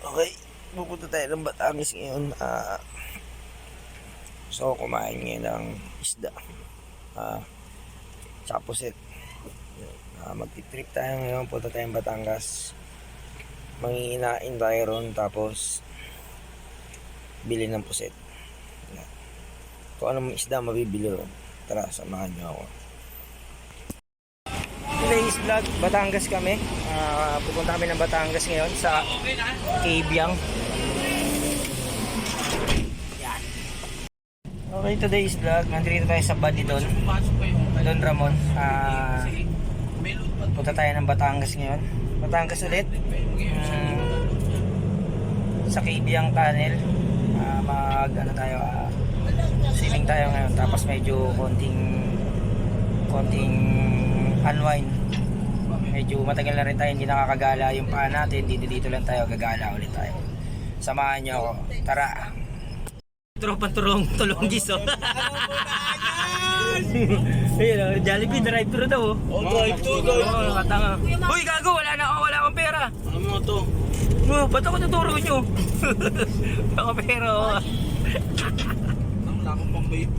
Okay, pupunta tayo ng Batangas ngayon. Ah, so, kumain ngayon ng isda. Ah, tsaka pusit. Ah, magti-trip tayo ngayon. Punta tayong Batangas. Manginginain tayo ron. Tapos, bili ng pusit. Yan. Kung anong isda mabibili ron. Tara, samahan niyo ako. Today's vlog, Batangas kami. Ah, pupunta kami ng Batangas ngayon sa Cabiang. Yan. Okay, today's vlog. Nandito tayo sa Badidon. Don Ramon. Ah, punta tayo ng Batangas ngayon. Batangas ulit. Mm, sa Cabiang Tunnel. Ah, mag ano tayo, ah, swimming tayo ngayon. Tapos medyo konting konting unwind. Medyo matagal na rin tayo hindi nakakagala yung paa natin. Dito dito lang tayo gagala ulit tayo. Samahan niyo ako. Tara. Tropang turong tulong giso. Ayun, oh, Jollibee drive-thru daw. Oh, Oh, drive-thru, drive-thru. Oo, katanga. Uy, gago, wala na ako, wala akong pera. Ano mo to? Oh, ba't ako tuturo nyo? Wala akong pera. oh. Ang lakong pambayad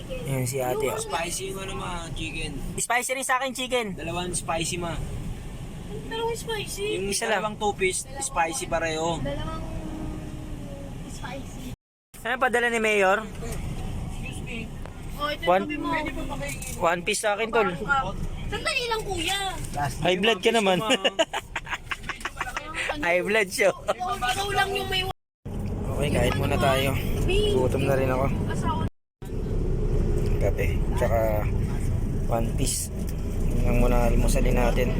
po. Yan si ate. oh. Spicy yung ano ma, chicken. Spicy rin sa akin chicken. Dalawang spicy ma. Dalawang spicy. Yung Isa lang. dalawang two piece, spicy pareho. Dalawang spicy. Ano padala ni Mayor? Oh, ito One- yung tabi mo. One piece sa akin, tol. Ah, Sandali lang kuya. High blood ka naman. High blood siya. Ikaw, ikaw lang yung may Okay, kahit muna tayo. Gutom na rin ako. asawa. Kape. Tsaka one piece. Yun ang muna almusalin natin.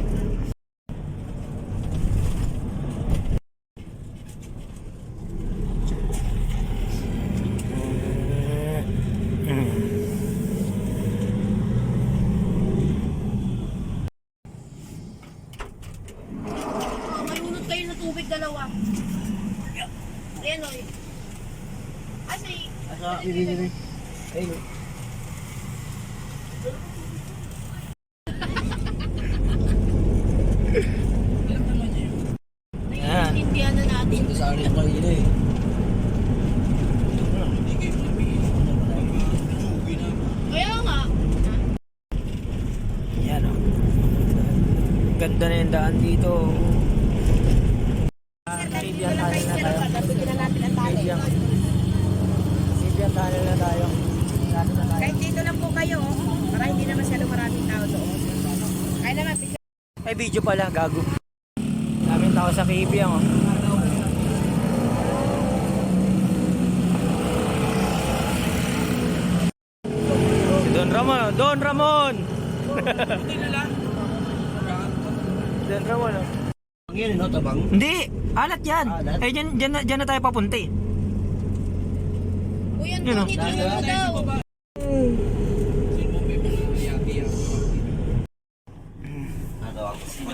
Oh, Mayunod kayo sa tubig dalawa. Ayan o. Kasi, Asa, hindi, hindi. Ayun. Yan. naiintindihan na natin. Ito sa akin kanina eh. Kaya nga. Yan o. Ganda na yung daan dito. Kaibigan tayo na tayo. Na. Kaibigan tayo na tayo. Na. Kahit dito lang po kayo, para hindi na masyado maraming tao doon. Kaya naman, picture. Ay, video pala, gago. Daming tao sa Kaibigan, oh. Don Ramon, oh. Don Ramon! Don Ramon, oh. Ang yan, no, tabang. Hindi, alat yan. Alat? Eh, dyan, dyan, na, dyan na tayo papunti. Oh. Tony, tulong mo daw.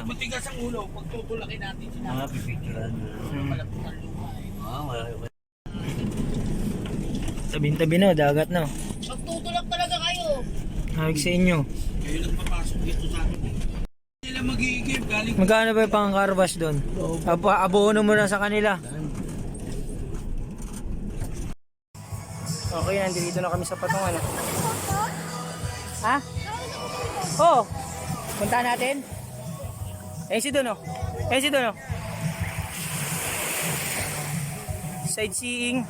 Matigas ang ulo, pag tutulakin natin sila. Ah, pipicturean mo. Malapit ang lupa eh. Ah, wala. Tabing-tabi na, dagat na. Magtutulak talaga kayo. Hawig sa inyo. Kayo nagpapasok dito sa akin. Sila mag-i-give galing Magkano ba yung pang car wash doon? Abo, abono mo na sa kanila. Okay, nandito na kami sa patungan. Ha? Oo. Oh, punta natin. Eh si Dono. Eh si Dono. Sightseeing.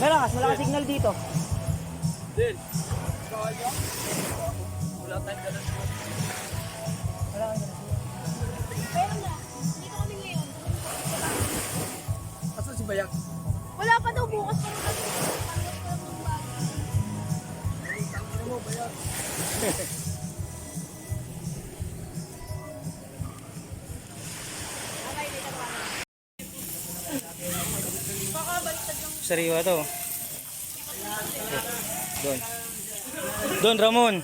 Malakas, malakas signal dito. din. Wala tayong dalas mo. Pero na, dito kami ngayon. Asan si Bayak? Wala pa daw bukas pa rin. Sariwa to. Doon. Doon, Ramon.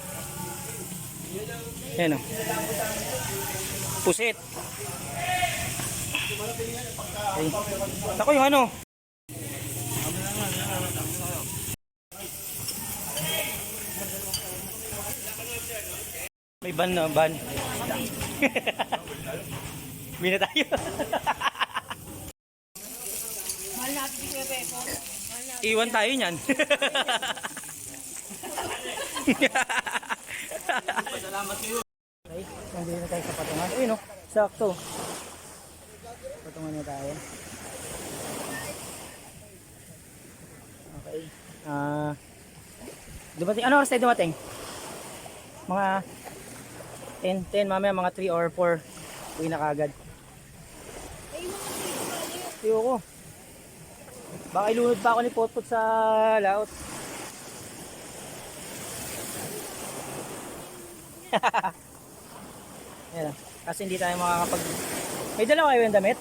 Yan o. Pusit. Okay. Ako yung ano. May ban na, ban. Bina tayo. Mahal natin si Kuya Pepo. Iwan tayo niyan. Okay, nandito na tayo sa patungan. Uy, no? Sakto. Patungan na tayo. Okay. Ah... dumating, ano oras tayo dumating? Mga 10, 10, mamaya mga 3 or 4. Uwi na kagad. Ay, mga sweet pa yun. Tiyo ko. Baka ilunod pa ako ni Potpot sa laot. Yan lang. Kasi hindi tayo makakapag... May dala kayo yung damit?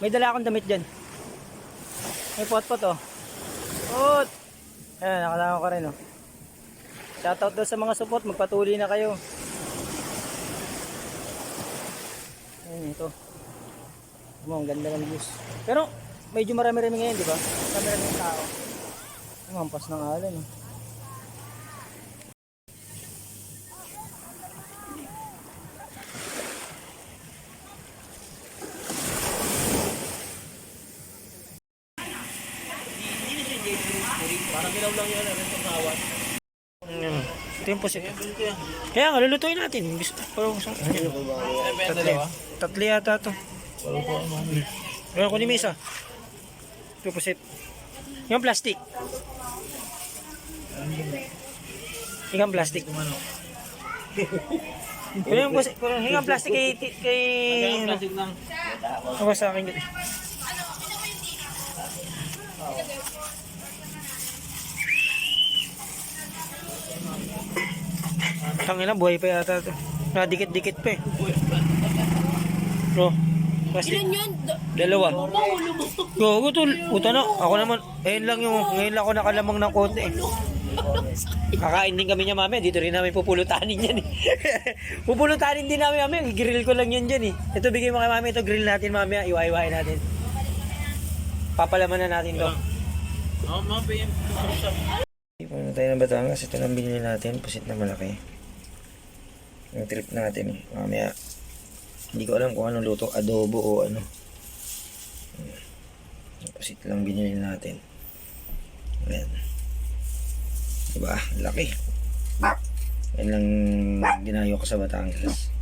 May dala akong damit dyan. May Potpot oh. Pot! Ayan, nakalaman ko rin oh. Shoutout daw sa mga support. Magpatuloy na kayo. Ayan ito. Mo, ang ganda ng views. Pero medyo marami-rami ngayon, di ba? Marami-rami yung tao. Ang hampas ng alon. Eh. Parang ginaw lang yan, ano, sa kawan. Mm. Ito yung posit. Kaya nga, lulutuin natin. Gusto, parang gusto. Tatli. Tatli yata ito. Meron ko ni Misa. Ito yung posit. Yung plastic. Hingang plastic. Pero yung pero hingang plastic kay, kay, ano. Ako sa akin yun. Tangina, buhay pa yata ito. Nadikit-dikit pa eh. No, plastic. Ilan yun? Da- Dalawa. Gago tol. Puta na. Ako naman. Ayun lang yung, ngayon lang ako nakalamang ng konti. Kakain din kami niya mami. Dito rin namin pupulutanin yan eh. pupulutanin din namin mami. I-grill ko lang yan dyan eh. Ito bigay mo kay mami. Ito grill natin mami. Iwa-iwain natin. Papalaman na natin to. Oh, PM. Puno tayo ng Batangas. Ito lang binili natin. Pusit na malaki. Yung trip natin eh. Mamaya. Hindi ko alam kung anong luto. Adobo o ano. Yung Pusit lang binili natin. Ayan. Diba? Laki. Yan lang dinayo ko sa Batangas.